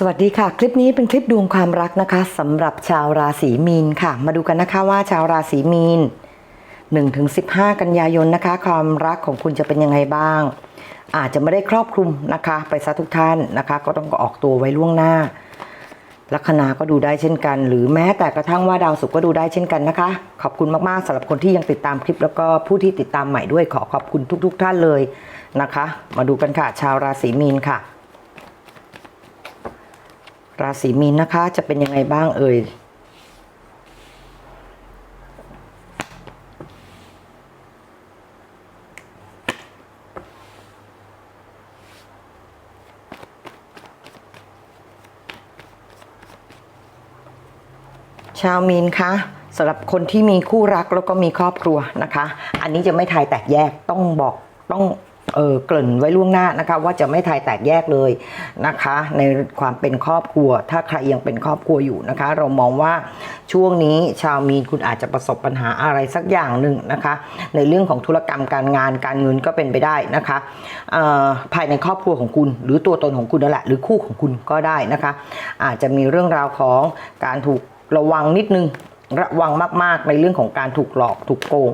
สวัสดีค่ะ คลิปนี้เป็นคลิปดวงความรักนะคะสำหรับชาวราศีมีนค่ะ มาดูกันนะคะว่าชาวราศีมีน 1-15 กันยายนนะคะ ความรักของคุณจะเป็นยังไงบ้าง อาจจะไม่ได้ครอบคลุมนะคะ ไปซะทุกท่านนะคะ ก็ต้องออกตัวไว้ล่วงหน้า ลัคนาก็ดูได้เช่นกัน หรือแม้แต่กระทั่งว่าดาวศุกร์ก็ดูได้เช่นกันนะคะ ขอบคุณมากๆสำหรับคนที่ยังติดตามคลิป แล้วก็ผู้ที่ติดตามใหม่ด้วยขอขอบคุณทุก ๆ ท่านเลยนะคะ มาดูกันค่ะ ชาวราศีมีนค่ะ ราศีมีนนะคะจะเป็นยังไงบ้างเอ่ยชาวมีนคะสำหรับคนที่มีคู่รักแล้วก็มีครอบครัวนะคะ อันนี้จะไม่ทายแตกแยกต้องบอกต้อง เออเกริ่นไว้ล่วงหน้านะคะ ว่าจะไม่ทายแตกแยกเลยนะคะ ในความเป็นครอบครัว ถ้าใครยังเป็นครอบครัวอยู่นะคะ เรามองว่าช่วงนี้ชาวมีนคุณอาจจะประสบปัญหาอะไรสักอย่างหนึ่งนะคะ ในเรื่องของธุรกรรมการงานการเงินก็เป็นไปได้นะคะออภายในครอบครัวของคุณ หรือตัวตนของคุณนั่นแหละหรือคู่ของคุณก็ได้นะคะ อาจจะมีเรื่องราวของการถูกระวังนิดนึงระวังมากๆในเรื่องของการถูกหลอกถูกโกง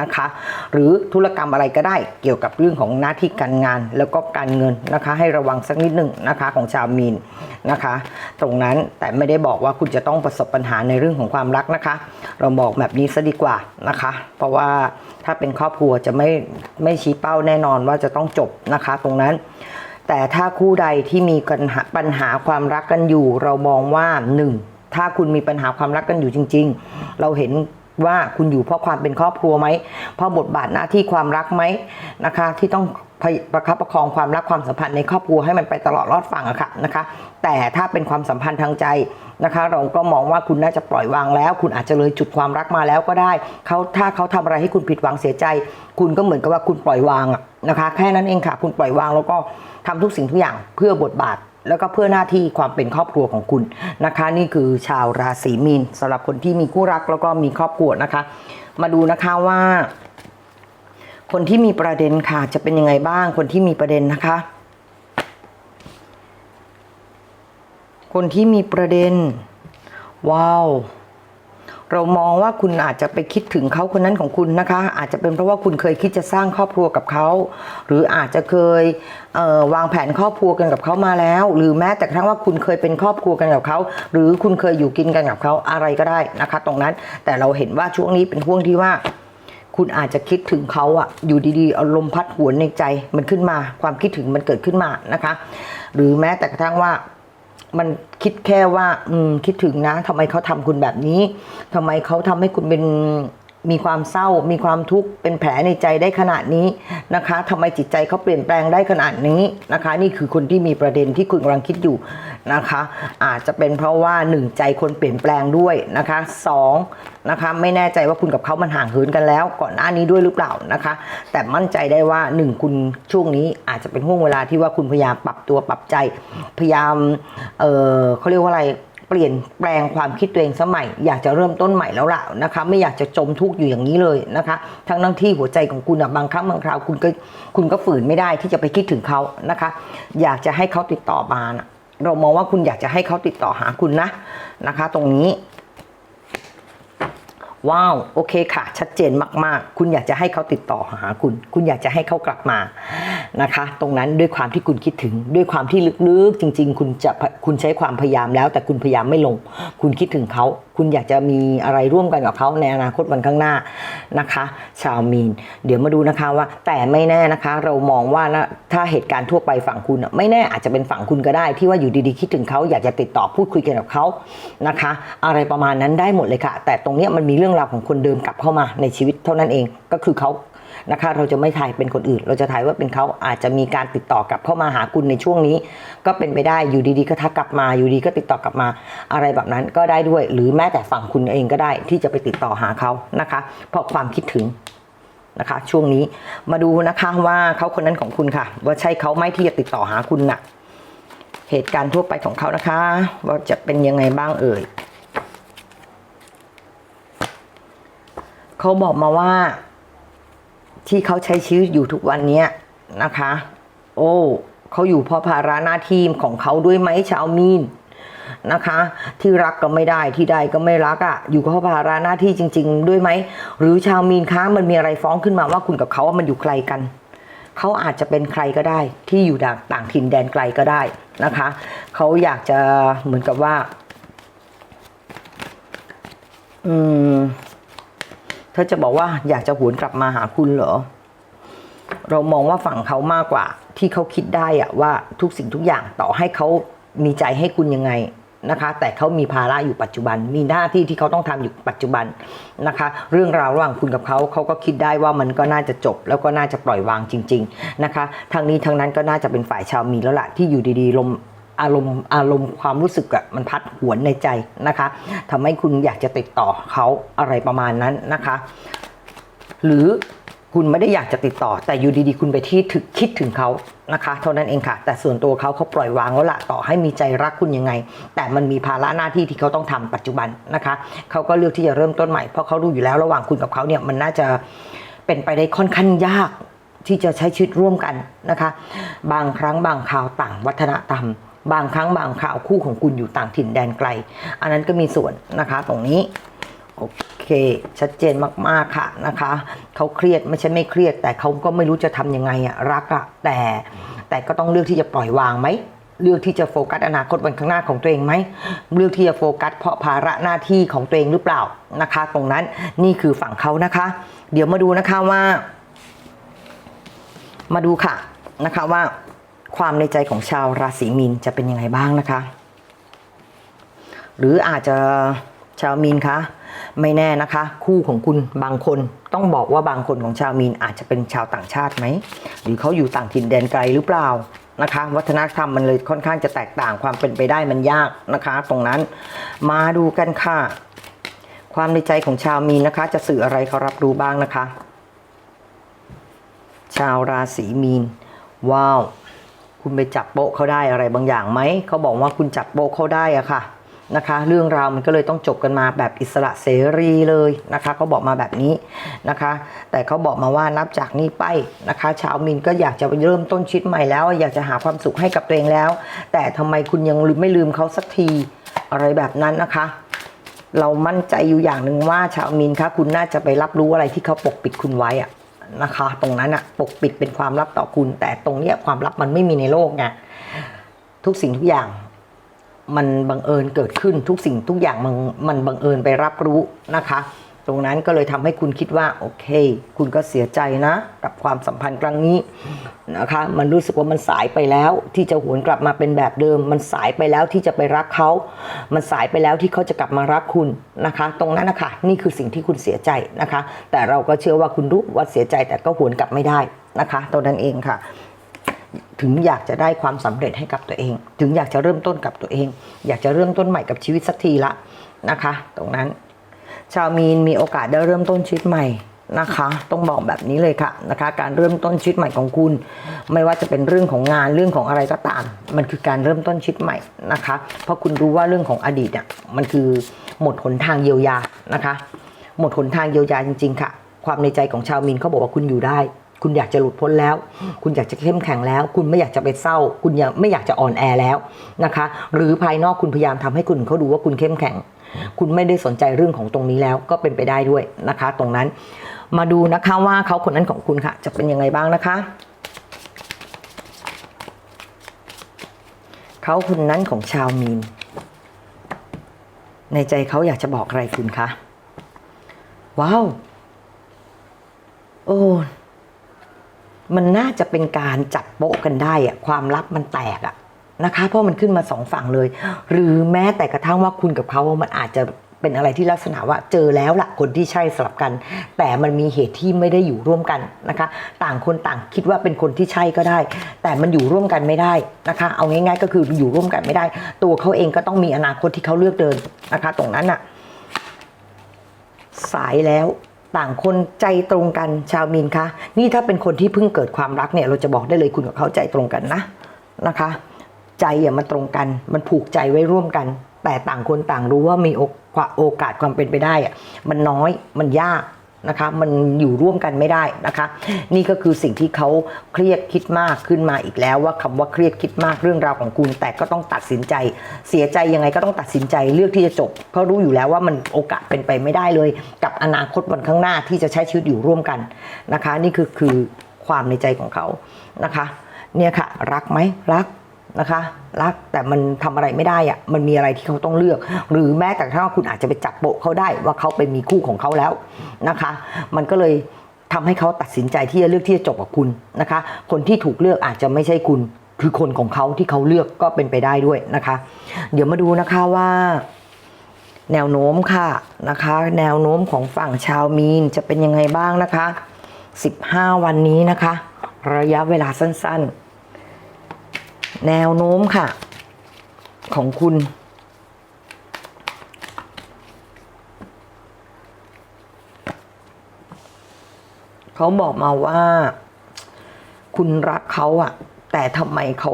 นะคะ หรือธุรกรรมอะไรก็ได้เกี่ยวกับเรื่องของหน้าที่การงาน แล้วก็การเงินนะคะ ให้ระวังสักนิดหนึ่งนะคะของชาวมีนนะคะ ตรงนั้นแต่ไม่ได้บอกว่าคุณจะต้องประสบปัญหาในเรื่องของความรักนะคะ เราบอกแบบนี้ซะดีกว่านะคะ เพราะว่าถ้าเป็นครอบครัวจะไม่ไม่ชี้เป้าแน่นอนว่าจะต้องจบนะคะ ตรงนั้นแต่ถ้าคู่ใดที่มีปัญหาปัญหาความรักกันอยู่ เรามองว่าหนึ่งถ้าคุณมีปัญหาความรักกันอยู่จริง ๆ เราเห็น ว่าคุณอยู่เพราะความเป็นครอบครัวไหมเพราะบทบาทหน้าที่ความรักไหมนะคะ ที่ต้องประคับประคองความรักความสัมพันธ์ในครอบครัวให้มันไปตลอดรอดฝั่งอะค่ะนะคะ แต่ถ้าเป็นความสัมพันธ์ทางใจนะคะ เราก็มองว่าคุณน่าจะปล่อยวางแล้ว คุณอาจจะเลยจุดความรักมาแล้วก็ได้เขาถ้าเขาทำอะไรให้คุณผิดหวังเสียใจ คุณก็เหมือนกับว่าคุณปล่อยวางนะคะ แค่นั้นเองค่ะ คุณปล่อยวางแล้วก็ทำทุกสิ่งทุกอย่างเพื่อบทบาท แล้วก็เพื่อหน้าที่ความเป็นครอบครัวของคุณนะคะ นี่คือชาวราศีมีนสำหรับคนที่มีคู่รักแล้วก็มีครอบครัวนะคะ มาดูนะคะว่า คนที่มีประเด็นค่ะจะเป็นยังไงบ้าง คนที่มีประเด็นนะคะ คนที่มีประเด็น ว้าว เรามองว่าคุณอาจจะไปคิดถึงเขาคนนั้นของคุณนะคะ อาจจะเป็นเพราะว่าคุณเคยคิดจะสร้างครอบครัวกับเขาหรืออาจจะเคยเวางแผนครอบครัวกันกับเขามาแล้ว หรือแม้แต่กระทั่งว่าคุณเคยเป็นครอบครัวกันกับเขาหรือคุณเคยอยู่กินกันกับเขาอะไรก็ได้นะคะ ตรงนั้นแต่เราเห็นว่าช่วงนี้เป็นช่วงที่ว่า คุณอาจจะคิดถึงเขาอะอยู่ดีๆอารมณ์พัดหวนในใจมันขึ้นมา ความคิดถึงมันเกิดขึ้นมานะคะ หรือแม้แต่กระทั่งว่า มันคิดแค่ว่า อืมคิดถึงนะทำไมเขาทำคุณแบบนี้ทำไมเขาทำให้คุณเป็น มีความเศร้า มีความทุกข์เป็นแผลในใจได้ขนาดนี้นะคะทำไมจิตใจเขาเปลี่ยนแปลงได้ขนาดนี้นะคะ นี่คือคนที่มีประเด็นที่คุณกำลังคิดอยู่นะคะ อาจจะเป็นเพราะว่าหนึ่งใจคนเปลี่ยนแปลงด้วยนะคะสองนะคะไม่แน่ใจว่าคุณกับเขามันห่างเหินกันแล้ว ก่อนหน้านี้ด้วยหรือเปล่านะคะ แต่มั่นใจได้ว่าหนึ่งคุณช่วงนี้อาจจะเป็นห่วงเวลาที่ว่าคุณพยายามปรับตัวปรับใจพยายามเออเขาเรียกว่าอะไร เปลี่ยนแปลงความคิดตัวเองสมัย อยากจะเริ่มต้นใหม่แล้วล่ะนะคะ ไม่อยากจะจมทุกข์อยู่อย่างนี้เลยนะคะ ทั้งทั้งที่หัวใจของคุณอะบางครั้งบางคราวคุณก็คุณก็ฝืนไม่ได้ที่จะไปคิดถึงเขานะคะ อยากจะให้เขาติดต่อมานะเรามองว่าคุณอยากจะให้เขาติดต่อหาคุณนะนะคะ ตรงนี้ ว้าวโอเคค่ะ ชัดเจนมากๆ คุณอยากจะให้เขาติดต่อหาคุณ คุณอยากจะให้เขากลับมานะคะ ตรงนั้นด้วยความที่คุณคิดถึง ด้วยความที่ลึกๆจริง ๆ คุณจะคุณใช้ความพยายามแล้ว แต่คุณพยายามไม่ลง คุณคิดถึงเขา คุณอยากจะมีอะไรร่วมกันกับเขาในอนาคตวันข้างหน้านะคะ ชาวมีน เดี๋ยวมาดูนะคะว่า แต่ไม่แน่นะคะ เรามองว่านะถ้าเหตุการณ์ทั่วไปฝั่งคุณไม่แน่อาจจะเป็นฝั่งคุณก็ได้ ที่ว่าอยู่ดีๆคิดถึงเขาอยากจะติดต่อพูดคุยกันกับเขานะคะ อะไรประมาณนั้นได้หมดเลยค่ะ แต่ตรงนี้มันมีเรื่องราวของคนเดิมกลับเข้ามาในชีวิตเท่านั้นเองก็คือเขานะคะเราจะไม่ถ่ายเป็นคนอื่น เราจะถ่ายว่าเป็นเขาอาจจะมีการติดต่อกลับเข้ามาหาคุณในช่วงนี้ ก็เป็นไปได้อยู่ดีๆก็ทักกลับมาอยู่ดีก็ติดต่อกลับมา อะไรแบบนั้นก็ได้ด้วย หรือแม้แต่ฝั่งคุณเองก็ได้ที่จะไปติดต่อหาเขานะคะเพราะความคิดถึงนะคะช่วงนี้มาดูนะคะว่าเขาคนนั้นของคุณค่ะ ว่าใช่เขาไหมที่จะติดต่อหาคุณน่ะ เหตุการณ์ทั่วไปของเขานะคะ ว่าจะเป็นยังไงบ้างเอ่ย เขาบอกมาว่า ที่เขาใช้ชีวิตอยู่ทุกวันเนี้ยนะคะ โอ้เขาอยู่เพราะภาระหน้าที่ของเขาด้วยไหมชาวมีนนะคะ ที่รักก็ไม่ได้ที่ใดก็ไม่รักอะ่ะ อยู่เพราะภาระหน้าที่จริง ๆ ด้วยไหมหรือชาวมีนคะมันมีอะไรฟ้องขึ้นมาว่าคุณกับเขาว่ามันอยู่ไกลกันเขาอาจจะเป็นใครก็ได้ที่อยู่ต่างต่างถิ่นแดนไกลก็ได้นะคะเขาอยากจะเหมือนกับว่า อืม ธอจะบอกว่าอยากจะหวนกลับมาหาคุณเหรอ เรามองว่าฝั่งเขามากกว่า ที่เขาคิดได้อะว่าทุกสิ่งทุกอย่างต่อให้เขามีใจให้คุณยังไงนะคะ แต่เขามีภาระอยู่ปัจจุบัน มีหน้าที่ที่เขาต้องทำอยู่ปัจจุบันนะคะ เรื่องราวระหว่างคุณกับเขาเขาก็คิดได้ว่ามันก็น่าจะจบ แล้วก็น่าจะปล่อยวางจริง ๆนะคะทางนี้ทางนั้นก็น่าจะเป็นฝ่ายชาวมีแล้วล่ะที่อยู่ดีๆลม อารมณ์อารมณ์ความรู้สึกอะมันพัดหวนในใจนะคะทำให้คุณอยากจะติดต่อเขาอะไรประมาณนั้นนะคะ หรือคุณไม่ได้อยากจะติดต่อ แต่อยู่ดีๆ คุณไปที่ถึกคิดถึงเขานะคะ เท่านั้นเองค่ะ แต่ส่วนตัวเขาเขาปล่อยวางแล้วละต่อให้มีใจรักคุณยังไง แต่มันมีภาระหน้าที่ที่เขาต้องทำปัจจุบันนะคะเขาก็เลือกที่จะเริ่มต้นใหม่เพราะเขารู้อยู่แล้วระหว่างคุณกับเขาเนี่ยมันน่าจะเป็นไปได้ค่อนข้างยากที่จะใช้ชีวิตร่วมกันนะคะ บางครั้งบางคราวต่างวัฒนธรรม บางครั้งบางคราวคู่ของคุณอยู่ต่างถิ่นแดนไกล อันนั้นก็มีส่วนนะคะตรงนี้โอเค ชัดเจนมากๆค่ะนะคะเขาเครียดไม่ใช่ไม่เครียด แต่เขาก็ไม่รู้จะทำยังไงอะรักอะแต่แต่ก็ต้องเลือกที่จะปล่อยวางไหมเลือกที่จะโฟกัสอนาคตวันข้างหน้าของตัวเองไหมเลือกที่จะโฟกัสเพราะภาระหน้าที่ของตัวเองหรือเปล่านะคะ ตรงนั้นนี่คือฝั่งเขานะคะ เดี๋ยวมาดูนะคะว่า มาดูค่ะนะคะว่า ความในใจของชาวราศีมีนจะเป็นยังไงบ้างนะคะ หรืออาจจะชาวมีนคะไม่แน่นะคะ คู่ของคุณบางคนต้องบอกว่าบางคนของชาวมีนอาจจะเป็นชาวต่างชาติไหมหรือเขาอยู่ต่างถิ่นแดนไกลหรือเปล่านะคะ วัฒนธรรมมันเลยค่อนข้างจะแตกต่างความเป็นไปได้มันยากนะคะ ตรงนั้นมาดูกันค่ะ ความในใจของชาวมีนนะคะ จะสื่ออะไรเขารับรู้บ้างนะคะ ชาวราศีมีน ว้าว คุณไปจับโป๊ะเขาได้อะไรบางอย่างไหมเขาบอกว่าคุณจับโป๊ะเขาได้อะค่ะนะคะ เรื่องราวมันก็เลยต้องจบกันมาแบบอิสระเสรีเลยนะคะเขาบอกมาแบบนี้นะคะ แต่เขาบอกมาว่านับจากนี้ไปนะคะ ชาวมินก็อยากจะเริ่มต้นชีวิตใหม่แล้ว อยากจะหาความสุขให้กับตัวเองแล้ว แต่ทำไมคุณยังลืมไม่ลืมเขาสักทีอะไรแบบนั้นนะคะ เรามั่นใจอยู่อย่างหนึ่งว่าชาวมินคะคุณน่าจะไปรับรู้อะไรที่เขาปกปิดคุณไว้อะ นะคะ ตรงนั้นอะปกปิดเป็นความลับต่อคุณ แต่ตรงเนี้ยความลับมันไม่มีในโลกไงทุกสิ่งทุกอย่างมันบังเอิญเกิดขึ้นทุกสิ่งทุกอย่างมันมันบังเอิญไปรับรู้นะคะ ตรงนั้นก็เลยทำให้คุณคิดว่าโอเค คุณก็เสียใจนะ กับความสัมพันธ์ครั้งนี้นะคะ มันรู้สึกว่ามันสายไปแล้ว ที่จะหวนกลับมาเป็นแบบเดิม มันสายไปแล้วที่จะไปรักเขา มันสายไปแล้วที่เขาจะกลับมารักคุณนะคะ ตรงนั้นนะคะนี่คือสิ่งที่คุณเสียใจนะคะ แต่เราก็เชื่อว่าคุณรู้ว่าเสียใจแต่ก็หวนกลับไม่ได้นะคะตรงนั้นเองค่ะถึงอยากจะได้ความสำเร็จให้กับตัวเอง ถึงอยากจะเริ่มต้นกับตัวเอง อยากจะเริ่มต้นใหม่กับชีวิตสักทีละนะคะ ตรงนั้น ชาวมีนมีโอกาสได้เริ่มต้นชีวิตใหม่นะคะ ต้องบอกแบบนี้เลยค่ะนะคะ การเริ่มต้นชีวิตใหม่ของคุณ ไม่ว่าจะเป็นเรื่องของงานเรื่องของอะไรก็ตาม มันคือการเริ่มต้นชีวิตใหม่นะคะ เพราะคุณรู้ว่าเรื่องของอดีตเนี่ยมันคือหมดหนทางเยียวยานะคะ หมดหนทางเยียวยาจริง ๆ ค่ะ ความในใจของชาวมีนเขาบอกว่าคุณอยู่ได้ คุณอยากจะหลุดพ้นแล้ว คุณอยากจะเข้มแข็งแล้ว คุณไม่อยากจะไปเศร้า คุณยังไม่อยากจะอ่อนแอแล้วนะคะ หรือภายนอกคุณพยายามทำให้คุณเขาดูว่าคุณเข้มแข็ง คุณไม่ได้สนใจเรื่องของตรงนี้แล้วก็เป็นไปได้ด้วยนะคะ ตรงนั้นมาดูนะคะว่าเขาคนนั้นของคุณค่ะ จะเป็นยังไงบ้างนะคะ เขาคนนั้นของชาวมีน ในใจเขาอยากจะบอกอะไรคุณคะว้าวโอ้มันน่าจะเป็นการจับโปะกันได้อะความลับมันแตกอะ นะคะ เพราะมันขึ้นมาสองฝั่งเลย หรือแม้แต่กระทั่งว่าคุณกับเขามันอาจจะเป็นอะไรที่ลักษณะว่าเจอแล้วละคนที่ใช่สลับกัน แต่มันมีเหตุที่ไม่ได้อยู่ร่วมกันนะคะ ต่างคนต่างคิดว่าเป็นคนที่ใช่ก็ได้ แต่มันอยู่ร่วมกันไม่ได้นะคะ เอาง่าย ๆ ก็คืออยู่ร่วมกันไม่ได้ ตัวเขาเองก็ต้องมีอนาคตที่เขาเลือกเดินนะคะ ตรงนั้นอะสายแล้วต่างคนใจตรงกันชาวมีนคะนี่ถ้าเป็นคนที่เพิ่งเกิดความรักเนี่ยเราจะบอกได้เลยคุณกับเขาใจตรงกันนะนะคะ ใจอย่ามันตรงกัน มันผูกใจไว้ร่วมกัน แต่ต่างคนต่างรู้ว่ามีโอกาสความเป็นไปได้อะมันน้อยมันยากนะคะมันอยู่ร่วมกันไม่ได้นะคะ นี่ก็คือสิ่งที่เขาเครียดคิดมากขึ้นมาอีกแล้ว ว่าคำว่าเครียดคิดมากเรื่องราวของคุณ แต่ก็ต้องตัดสินใจ เสียใจยังไงก็ต้องตัดสินใจเลือกที่จะจบ เพราะรู้อยู่แล้วว่ามันโอกาสเป็นไปไม่ได้เลย กับอนาคตวันข้างหน้าที่จะใช้ชีวิตอยู่ร่วมกันนะคะ นี่คือคือความในใจของเขานะคะ เนี่ยค่ะ รักไหมรัก นะคะรักแต่มันทำอะไรไม่ได้อะมันมีอะไรที่เขาต้องเลือก หรือแม้แต่ถ้าคุณอาจจะไปจับโปะเขาได้ว่าเขาไปมีคู่ของเขาแล้วนะคะ มันก็เลยทำให้เขาตัดสินใจที่จะเลือกที่จะจบกับคุณนะคะ คนที่ถูกเลือกอาจจะไม่ใช่คุณคือคนของเขาที่เขาเลือกก็เป็นไปได้ด้วยนะคะ เดี๋ยวมาดูนะคะว่า แนวโน้มค่ะนะคะ แนวโน้มของฝั่งชาวมีนจะเป็นยังไงบ้างนะคะ 15 วันนี้นะคะ ระยะเวลาสั้นๆ แนวโน้มค่ะ ของคุณ เขาบอกมาว่า คุณรักเขาอะแต่ทำไมเขา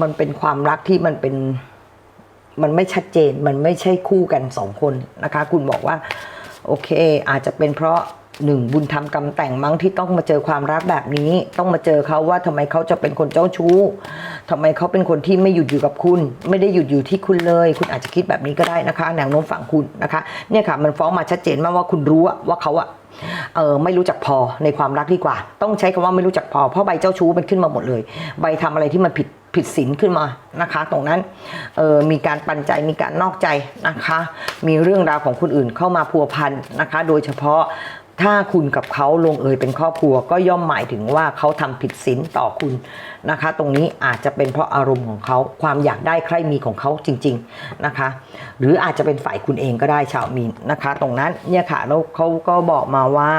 มันเป็นความรักที่มันเป็นมันไม่ชัดเจนมันไม่ใช่คู่กันสองคนนะคะ คุณบอกว่า โอเค อาจจะเป็นเพราะ หนึ่งบุญธรรมกรรมแต่งมั้งที่ต้องมาเจอความรักแบบนี้ ต้องมาเจอเขาว่าทำไมเขาจะเป็นคนเจ้าชู้ทำไมเขาเป็นคนที่ไม่หยุดอยู่กับคุณ ไม่ได้หยุดอยู่ที่คุณเลย คุณอาจจะคิดแบบนี้ก็ได้นะคะแนวโน้มฝั่งคุณนะคะเนี่ยค่ะมันฟ้องมาชัดเจนมากว่าคุณรู้ว่าเขาอะเออไม่รู้จักพอในความรักดีกว่า ต้องใช้คำว่าไม่รู้จักพอเพราะใบเจ้าชู้มันขึ้นมาหมดเลย ใบทำอะไรที่มันผิดผิดศีลขึ้นมานะคะ ตรงนั้นเออมีการปันใจมีการนอกใจนะคะ มีเรื่องราวของคนอื่นเข้ามาพัวพันนะคะ โดยเฉพาะ ถ้าคุณกับเขาลงเอยเป็นครอบครัวก็ย่อมหมายถึงว่าเขาทำผิดศีลต่อคุณนะคะ ตรงนี้อาจจะเป็นเพราะอารมณ์ของเขาความอยากได้ใครมีของเขาจริง ๆนะคะ หรืออาจจะเป็นฝ่ายคุณเองก็ได้ชาวมีนนะคะ ตรงนั้นเนี่ยค่ะแล้วเขาก็บอกมาว่า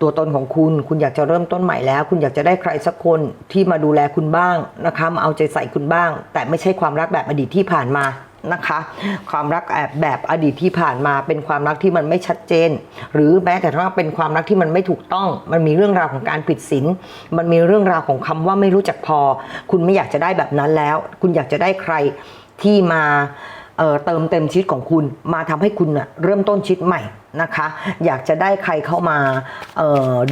ตัวตนของคุณ คุณอยากจะเริ่มต้นใหม่แล้ว คุณอยากจะได้ใครสักคนที่มาดูแลคุณบ้างนะคะ มาเอาใจใส่คุณบ้าง แต่ไม่ใช่ความรักแบบอดีตที่ผ่านมา นะคะ ความรักแอบแบบอดีตที่ผ่านมาเป็นความรักที่มันไม่ชัดเจน หรือแม้แต่ว่าเป็นความรักที่มันไม่ถูกต้อง มันมีเรื่องราวของการผิดศีลมันมีเรื่องราวของคำว่าไม่รู้จักพอ คุณไม่อยากจะได้แบบนั้นแล้ว คุณอยากจะได้ใครที่มาเเติมเต็มชีวิตของคุณ มาทำให้คุณนะเริ่มต้นชีวิตใหม่ นะคะ อยากจะได้ใครเข้ามา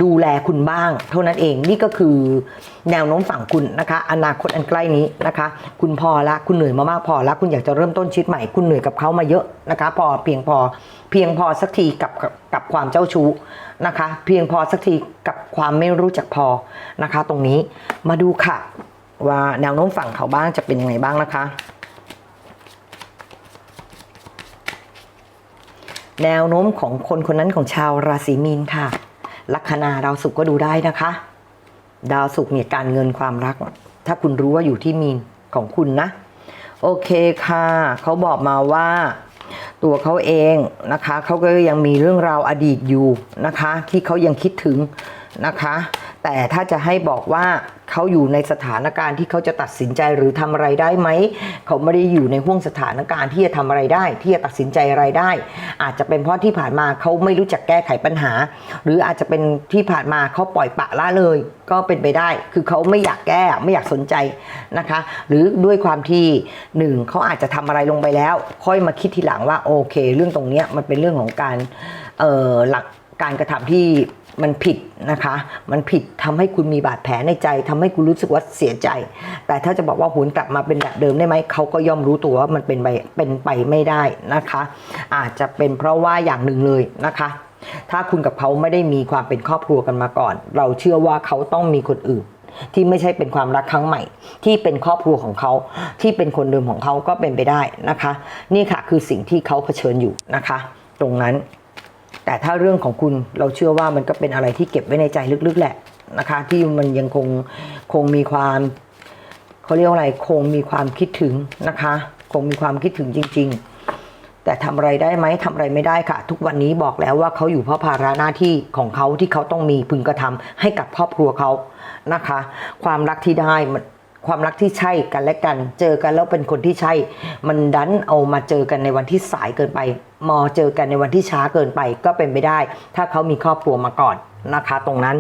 ดูแลคุณบ้าง เท่านั้นเองนี่ก็คือแนวโน้มฝั่งคุณนะคะ อนาคตอันใกล้นี้นะคะ คุณพอละคุณเหนื่อยมามากพอละคุณอยากจะเริ่มต้นชีวิตใหม่คุณเหนื่อยกับเขามาเยอะนะคะ พอเพียงพอเพียงพอสักทีกับกับความเจ้าชู้นะคะ เพียงพอสักทีกับความไม่รู้จักพอนะคะ ตรงนี้มาดูค่ะ ว่าแนวโน้มฝั่งเขาบ้างจะเป็นยังไงบ้างนะคะ แนวโน้มของคนคนนั้นของชาวราศีมีนค่ะ ลัคนาดาวศุกร์ก็ดูได้นะคะ ดาวศุกร์เนี่ยการเงินความรัก ถ้าคุณรู้ว่าอยู่ที่มีนของคุณนะ โอเคค่ะ เขาบอกมาว่าตัวเขาเองนะคะ เขาก็ยังมีเรื่องราวอดีตอยู่นะคะ ที่เขายังคิดถึงนะคะ แต่ถ้าจะให้บอกว่า เขาอยู่ในสถานการณ์ที่เขาจะตัดสินใจหรือทำอะไรได้ไหม เขาไม่ได้อยู่ในห่วงสถานการณ์ที่จะทำอะไรได้ ที่จะตัดสินใจอะไรได้ อาจจะเป็นเพราะที่ผ่านมาเขาไม่รู้จักแก้ไขปัญหา หรืออาจจะเป็นที่ผ่านมาเขาปล่อยปะละเลย ก็เป็นไปได้ คือเขาไม่อยากแก้ไม่อยากสนใจนะคะ หรือด้วยความที่หนึ่งเขาอาจจะทำอะไรลงไปแล้ว ค่อยมาคิดทีหลังว่าโอเค เรื่องตรงนี้มันเป็นเรื่องของการหลักการกระทำที่ มันผิดนะคะ มันผิดทำให้คุณมีบาดแผลในใจทำให้คุณรู้สึกว่าเสียใจ แต่ถ้าจะบอกว่าหวนกลับมาเป็นแบบเดิมได้ไหมเขาก็ย่อมรู้ตัวว่ามันเป็นไปเป็นไปไม่ได้นะคะ อาจจะเป็นเพราะว่าอย่างหนึ่งเลยนะคะถ้าคุณกับเขาไม่ได้มีความเป็นครอบครัวกันมาก่อน เราเชื่อว่าเขาต้องมีคนอื่น ที่ไม่ใช่เป็นความรักครั้งใหม่ ที่เป็นครอบครัวของเขา ที่เป็นคนเดิมของเขาก็เป็นไปได้นะคะ นี่ค่ะคือสิ่งที่เขาเผชิญอยู่นะคะ ตรงนั้น แต่ถ้าเรื่องของคุณเราเชื่อว่ามันก็เป็นอะไรที่เก็บไว้ในใจลึกๆแหละนะคะ ที่มันยังคงคงมีความเขาเรียกว่าอะไรคงมีความคิดถึงนะคะ คงมีความคิดถึงจริง ๆ แต่ทำอะไรได้ไหมทำอะไรไม่ได้ค่ะ ทุกวันนี้บอกแล้วว่าเขาอยู่เพราะภาระหน้าที่ของเขาที่เขาต้องมีพึงกระทำให้กับครอบครัวเขานะคะ ความรักที่ได้มัน ความรักที่ใช่กันและกัน เจอกันแล้วเป็นคนที่ใช่ มันดันเอามาเจอกันในวันที่สายเกินไป มอเจอกันในวันที่ช้าเกินไปก็เป็นไปได้ ถ้าเขามีครอบครัวมาก่อนนะคะ ตรงนั้น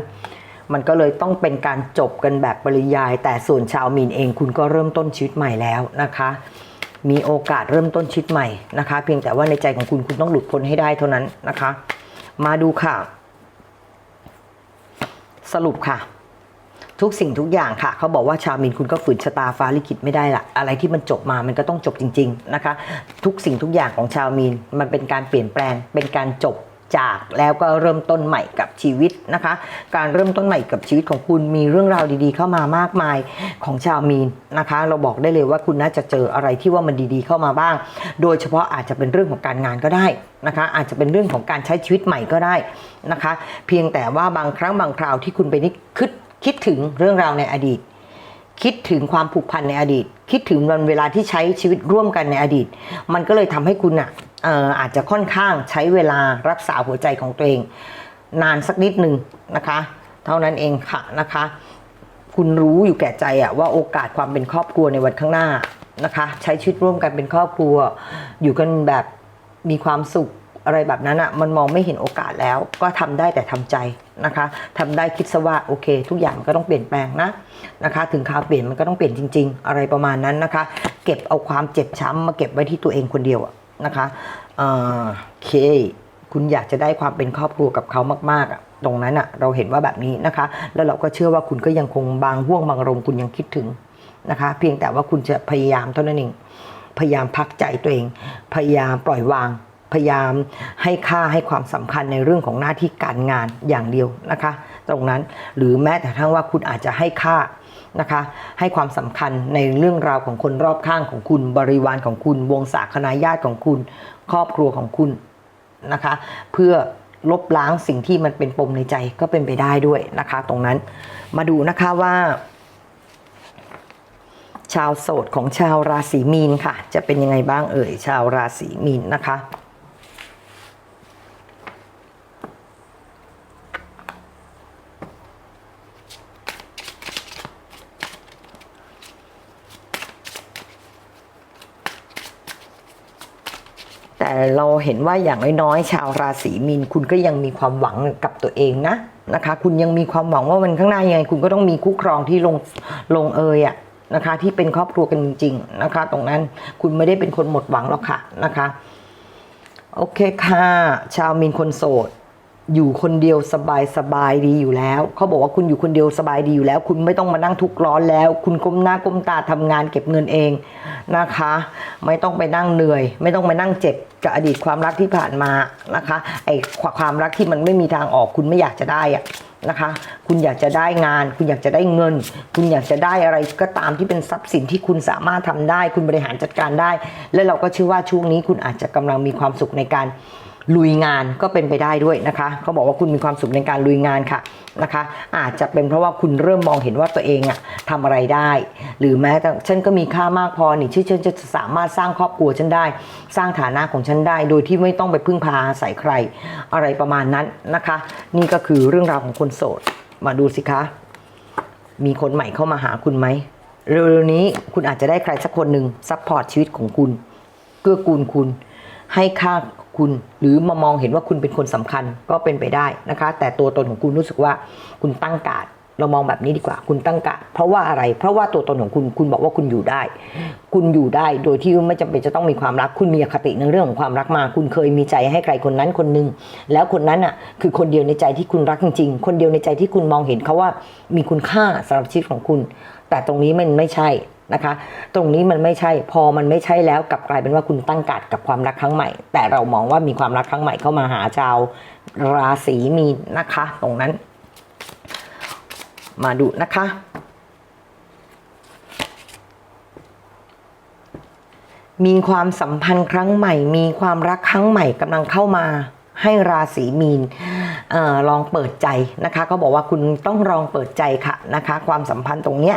มันก็เลยต้องเป็นการจบกันแบบปริยาย แต่ส่วนชาวมีนเองคุณก็เริ่มต้นชีวิตใหม่แล้วนะคะมีโอกาสเริ่มต้นชีวิตใหม่นะคะ เพียงแต่ว่าในใจของคุณคุณต้องหลุดพ้นให้ได้เท่านั้นนะคะ มาดูค่ะ สรุปค่ะ ทุกสิ่งทุกอย่างค่ะ เขาบอกว่าชาวมินคุณก็ฝืนชะตาฟ้าลิขิตไม่ได้ละอะไรที่มันจบมามันก็ต้องจบจริง ๆนะคะ ทุกสิ่งทุกอย่างของชาวมีนมันเป็นการเปลี่ยนแปลงเป็นการจบจากแล้วก็เริ่มต้นใหม่กับชีวิตนะคะ การเริ่มต้นใหม่กับชีวิตของคุณมีเรื่องราวดีๆ เข้ามามากมายของชาวมีนนะคะ เราบอกได้เลยว่าคุณน่าจะเจออะไรที่ว่ามันดีๆ เข้ามาบ้าง โดยเฉพาะอาจจะเป็นเรื่องของการงานก็ได้นะคะ อาจจะเป็นเรื่องของการใช้ชีวิตใหม่ก็ได้นะคะ เพียงแต่ว่าบางครั้งบางคราวที่คุณไปนึกคิด คิดถึงเรื่องราวในอดีต คิดถึงความผูกพันในอดีต คิดถึงวันเวลาที่ใช้ชีวิตร่วมกันในอดีต มันก็เลยทำให้คุณอะเอ่ออาจจะค่อนข้างใช้เวลารักษาหัวใจของตัวเอง นานสักนิดหนึ่งนะคะ เท่านั้นเองค่ะนะคะ คุณรู้อยู่แก่ใจอะว่าโอกาสความเป็นครอบครัวในวันข้างหน้านะคะ ใช้ชีวิตร่วมกันเป็นครอบครัว อยู่กันแบบมีความสุข อะไรแบบนั้นอะมันมองไม่เห็นโอกาสแล้ว ก็ทำได้แต่ทำใจนะคะทำได้คิดซะว่าโอเค ทุกอย่างมันก็ต้องเปลี่ยนแปลงนะนะคะ ถึงคราวเปลี่ยนมันก็ต้องเปลี่ยนจริง ๆ อะไรประมาณนั้นนะคะ เก็บเอาความเจ็บช้ำมาเก็บไว้ที่ตัวเองคนเดียวนะคะเออโอเค คุณอยากจะได้ความเป็นครอบครัวกับเขามากๆอะตรงนั้นอะเราเห็นว่าแบบนี้นะคะ แล้วเราก็เชื่อว่าคุณก็ยังคงบางห่วงบางรมคุณยังคิดถึงนะคะ เพียงแต่ว่าคุณจะพยายามเท่านั้นเองพยายามพักใจตัวเอง พยายามปล่อยวาง พยายามให้ค่าให้ความสำคัญในเรื่องของหน้าที่การงานอย่างเดียวนะคะ ตรงนั้นหรือแม้แต่ทั้งว่าคุณอาจจะให้ค่านะคะให้ความสำคัญในเรื่องราวของคนรอบข้างของคุณบริวารของคุณ วงศาคณาญาติของคุณ ครอบครัวของคุณนะคะ เพื่อลบล้างสิ่งที่มันเป็นปมในใจก็เป็นไปได้ด้วยนะคะ ตรงนั้นมาดูนะคะว่า ชาวโสดของชาวราศีมีนค่ะ จะเป็นยังไงบ้างเอ่ยชาวราศีมีนนะคะ แต่เราเห็นว่าอย่างน้อยๆ ชาวราศีมีน คุณก็ยังมีความหวังกับตัวเองนะนะคะ คุณยังมีความหวังว่าวันข้างหน้ายังไง คุณก็ต้องมีคู่ครองที่ลงลงเอยอะนะคะ ที่เป็นครอบครัวกันจริงๆนะคะ ตรงนั้นคุณไม่ได้เป็นคนหมดหวังหรอกค่ะนะคะ โอเคค่ะ ชาวมีนคนโสด อยู่คนเดียวสบายสบายดีอยู่แล้วเขาบอกว่าคุณอยู่คนเดียวสบายดีอยู่แล้ว คุณไม่ต้องมานั่งทุกข์ร้อนแล้ว คุณก้มหน้าก้มตาทำงานเก็บเงินเองนะคะ ไม่ต้องไปนั่งเหนื่อย ไม่ต้องไปนั่งเจ็บกับอดีตความรักที่ผ่านมานะคะไอ้ความรักที่มันไม่มีทางออกคุณไม่อยากจะได้อะนะคะ คุณอยากจะได้งาน คุณอยากจะได้เงิน คุณอยากจะได้อะไรก็ตามที่เป็นทรัพย์สินที่คุณสามารถทำได้ คุณบริหารจัดการได้ และเราก็เชื่อว่าช่วงนี้คุณอาจจะกำลังมีความสุขในการ ลุยงานก็เป็นไปได้ด้วยนะคะเขาบอกว่าคุณมีความสุขในการลุยงานค่ะนะคะ อาจจะเป็นเพราะว่าคุณเริ่มมองเห็นว่าตัวเองอะทำอะไรได้ หรือแม้แต่ฉันก็มีค่ามากพอนี่ที่ฉันจะสามารถสร้างครอบครัวฉันได้ สร้างฐานะของฉันได้ โดยที่ไม่ต้องไปพึ่งพาอาศัยใคร อะไรประมาณนั้นนะคะ นี่ก็คือเรื่องราวของคนโสด มาดูสิคะ มีคนใหม่เข้ามาหาคุณไหมเร็วๆนี้คุณอาจจะได้ใครสักคนหนึ่งซัพพอร์ตชีวิตของคุณเกื้อกูลคุณให้ค่า คุณ หรือมามองเห็นว่าคุณเป็นคนสำคัญก็เป็นไปได้นะคะ แต่ตัวตนของคุณรู้สึกว่าคุณตั้งการดเรามองแบบนี้ดีกว่า คุณตั้งการดเพราะว่าอะไร เพราะว่าตัวตนของคุณ คุณบอกว่าคุณอยู่ได้ คุณอยู่ได้โดยที่ไม่จำเป็นจะต้องมีความรัก คุณมีอคติในเรื่องของความรักมา คุณเคยมีใจให้ใครคนนั้นคนหนึ่งแล้วคนนั้นอะ คือคนเดียวในใจที่คุณรักจริงๆ คนเดียวในใจที่คุณมองเห็นเขาว่ามีคุณค่าสำหรับชีวิตของคุณ แต่ตรงนี้มันไม่ใช่ นะคะ ตรงนี้มันไม่ใช่พอมันไม่ใช่แล้วกลับกลายเป็นว่าคุณตั้งการดกับความรักครั้งใหม่ แต่เรามองว่ามีความรักครั้งใหม่เข้ามาหาชาวราศีมีนนะคะ ตรงนั้น มาดูนะคะมีความสัมพันธ์ครั้งใหม่ มีความรักครั้งใหม่กำลังเข้ามา ให้ราศีมีนออลองเปิดใจนะคะก็บอกว่าคุณต้องลองเปิดใจค่ะนะคะ ความสัมพันธ์ตรงเนี้ย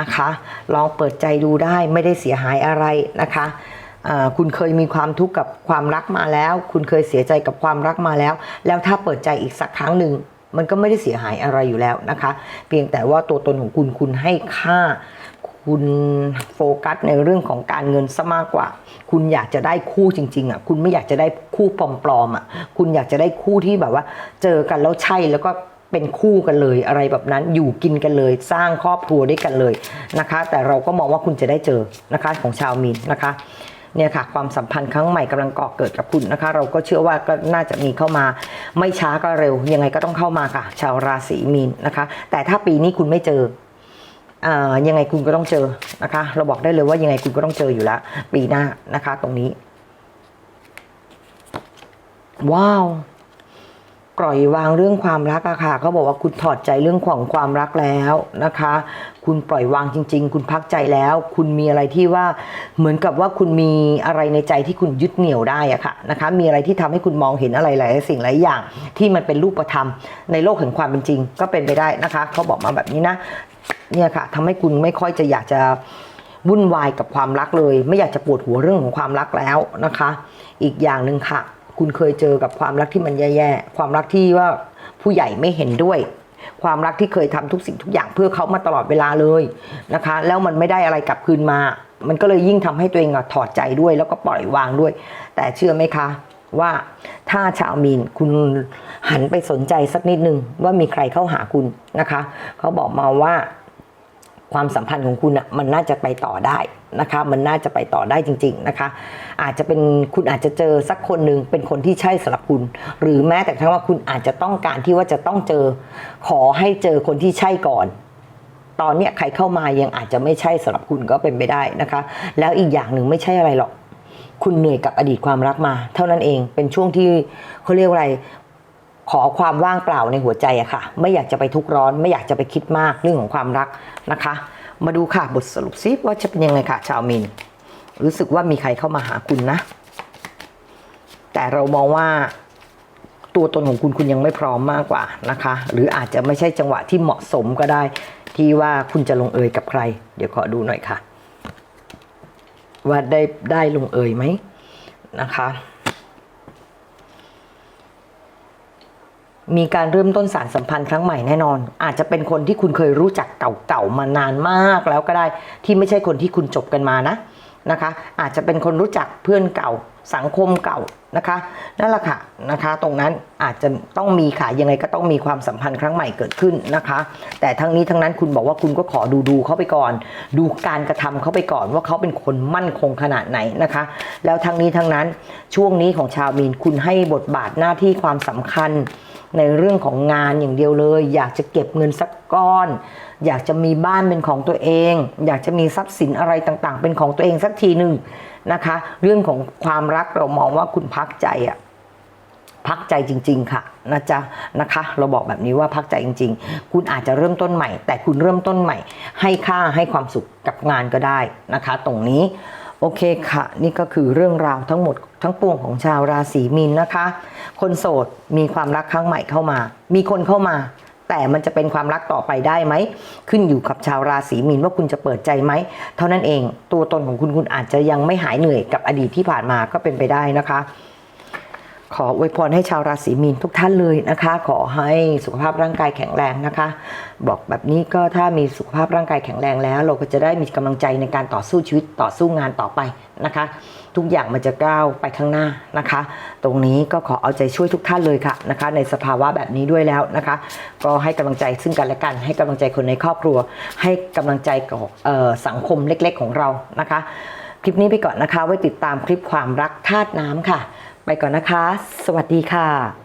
นะคะ ลองเปิดใจดูได้ไม่ได้เสียหายอะไรนะคะคุณเคยมีความทุกข์กับความรักมาแล้ว คุณเคยเสียใจกับความรักมาแล้ว แล้วถ้าเปิดใจอีกสักครั้งหนึ่งมันก็ไม่ได้เสียหายอะไรอยู่แล้วนะคะ เพียงแต่ว่าตัวตนของคุณคุณให้ค่า คุณโฟกัสในเรื่องของการเงินซะมากกว่า คุณอยากจะได้คู่จริง ๆอะคุณไม่อยากจะได้คู่ปลอมๆอะคุณอยากจะได้คู่ที่แบบว่า เจอกันแล้วใช่แล้วก็เป็นคู่กันเลยอะไรแบบนั้นอยู่กินกันเลย สร้างครอบครัวด้วยกันเลยนะคะ แต่เราก็มองว่าคุณจะได้เจอนะคะของชาวมีนนะคะเนี่ยค่ะความสัมพันธ์ครั้งใหม่กำลังก่อเกิดกับคุณนะคะ เราก็เชื่อว่าก็น่าจะมีเข้ามาไม่ช้าก็เร็ว ยังไงก็ต้องเข้ามาค่ะ ชาวราศีมีนนะคะ แต่ถ้าปีนี้คุณไม่เจอ ยังไงคุณก็ต้องเจอนะคะ เราบอกได้เลยว่ายังไงคุณก็ต้องเจออยู่แล้ว ปีหน้านะคะ ตรงนี้ ว้าว ปล่อยวางเรื่องความรักอะค่ะเขาบอกว่าคุณถอดใจเรื่องของความรักแล้วนะคะ คุณปล่อยวางจริง ๆ คุณพักใจแล้ว คุณมีอะไรที่ว่าเหมือนกับว่าคุณมีอะไรในใจที่คุณยึดเหนี่ยวได้อะค่ะนะคะ มีอะไรที่ทำให้คุณมองเห็นอะไรหลายสิ่งหลายอย่าง ที่มันเป็นรูปธรรม ในโลกแห่งความเป็นจริง ก็เป็นไปได้นะคะเขาบอกมาแบบนี้นะเนี่ยค่ะทำให้คุณไม่ค่อยจะอยากจะวุ่นวายกับความรักเลย ไม่อยากจะปวดหัวเรื่องของความรักแล้วนะคะ อีกอย่างหนึ่งค่ะ คุณเคยเจอกับความรักที่มันแย่ๆ ความรักที่ว่าผู้ใหญ่ไม่เห็นด้วย ความรักที่เคยทำทุกสิ่งทุกอย่างเพื่อเขามาตลอดเวลาเลยนะคะ แล้วมันไม่ได้อะไรกลับคืนมา มันก็เลยยิ่งทำให้ตัวเองอะถอดใจด้วย แล้วก็ปล่อยวางด้วย แต่เชื่อไหมคะว่าถ้าชาวมีนคุณหันไปสนใจสักนิดนึงว่ามีใครเข้าหาคุณนะคะ เขาบอกมาว่าความสัมพันธ์ของคุณอะมันน่าจะไปต่อได้ นะคะมันน่าจะไปต่อได้จริง ๆนะคะ อาจจะเป็นคุณอาจจะเจอสักคนหนึ่งเป็นคนที่ใช่สำหรับคุณ หรือแม้แต่ทั้งว่าคุณอาจจะต้องการที่ว่าจะต้องเจอ ขอให้เจอคนที่ใช่ก่อน ตอนเนี้ยใครเข้ามายังอาจจะไม่ใช่สำหรับคุณก็เป็นไปได้นะคะ แล้วอีกอย่างหนึ่งไม่ใช่อะไรหรอก คุณเหนื่อยกับอดีตความรักมา เท่านั้นเองเป็นช่วงที่เขาเรียกว่าอะไรขอความว่างเปล่าในหัวใจอะค่ะ ไม่อยากจะไปทุกข์ร้อน ไม่อยากจะไปคิดมากเรื่องของความรักนะคะ มาดูค่ะบทสรุปซิว่าจะเป็นยังไงค่ะ ชาวมินรู้สึกว่ามีใครเข้ามาหาคุณนะ แต่เรามองว่าตัวตนของคุณคุณยังไม่พร้อมมากกว่านะคะ หรืออาจจะไม่ใช่จังหวะที่เหมาะสมก็ได้ ที่ว่าคุณจะลงเอยกับใคร เดี๋ยวขอดูหน่อยค่ะ ว่าได้ได้ลงเอยไหมนะคะ มีการเริ่มต้นสารสัมพันธ์ครั้งใหม่แน่นอน อาจจะเป็นคนที่คุณเคยรู้จักเก่าๆมานานมากแล้วก็ได้ ที่ไม่ใช่คนที่คุณจบกันมานะนะคะ อาจจะเป็นคนรู้จักเพื่อนเก่าสังคมเก่านะคะนั่นแหละค่ะนะคะ ตรงนั้นอาจจะต้องมีค่ะยังไงก็ต้องมีความสัมพันธ์ครั้งใหม่เกิดขึ้นนะคะ แต่ทั้งนี้ทั้งนั้นคุณบอกว่าคุณก็ขอดูดูเขาไปก่อน ดูการกระทำเขาไปก่อนว่าเขาเป็นคนมั่นคงขนาดไหนนะคะ แล้วทั้งนี้ทั้งนั้นช่วงนี้ของชาวมีนคุณให้บทบาทหน้าที่ความสำคัญ ในเรื่องของงานอย่างเดียวเลย อยากจะเก็บเงินสักก้อน อยากจะมีบ้านเป็นของตัวเอง อยากจะมีทรัพย์สินอะไรต่างๆ เป็นของตัวเองสักทีหนึ่งนะคะ เรื่องของความรักเรามองว่าคุณพักใจอะพักใจจริง ๆ ค่ะนะจ๊ะนะคะ เราบอกแบบนี้ว่าพักใจจริง ๆ คุณอาจจะเริ่มต้นใหม่ แต่คุณเริ่มต้นใหม่ ให้ค่าให้ความสุขกับงานก็ได้นะคะ ตรงนี้ โอเคค่ะ นี่ก็คือเรื่องราวทั้งหมดทั้งปวงของชาวราศีมีนนะคะ คนโสดมีความรักครั้งใหม่เข้ามา มีคนเข้ามา แต่มันจะเป็นความรักต่อไปได้ไหม ขึ้นอยู่กับชาวราศีมีนว่าคุณจะเปิดใจไหม เท่านั้นเองตัวตนของคุณคุณอาจจะยังไม่หายเหนื่อยกับอดีตที่ผ่านมาก็เป็นไปได้นะคะ ขออวยพรให้ชาวราศีมีนทุกท่านเลยนะคะ ขอให้สุขภาพร่างกายแข็งแรงนะคะ บอกแบบนี้ก็ถ้ามีสุขภาพร่างกายแข็งแรงแล้ว เราก็จะได้มีกำลังใจในการต่อสู้ชีวิตต่อสู้งานต่อไปนะคะ ทุกอย่างมันจะก้าวไปข้างหน้านะคะ ตรงนี้ก็ขอเอาใจช่วยทุกท่านเลยค่ะนะคะ ในสภาวะแบบนี้ด้วยแล้วนะคะ ก็ให้กำลังใจซึ่งกันและกัน ให้กำลังใจคนในครอบครัว ให้กำลังใจกับเอ่อสังคมเล็ก ๆ ของเรานะคะ คลิปนี้ไปก่อนนะคะ ไว้ติดตามคลิปความรักธาตุน้ำค่ะ ไปก่อนนะคะ สวัสดีค่ะ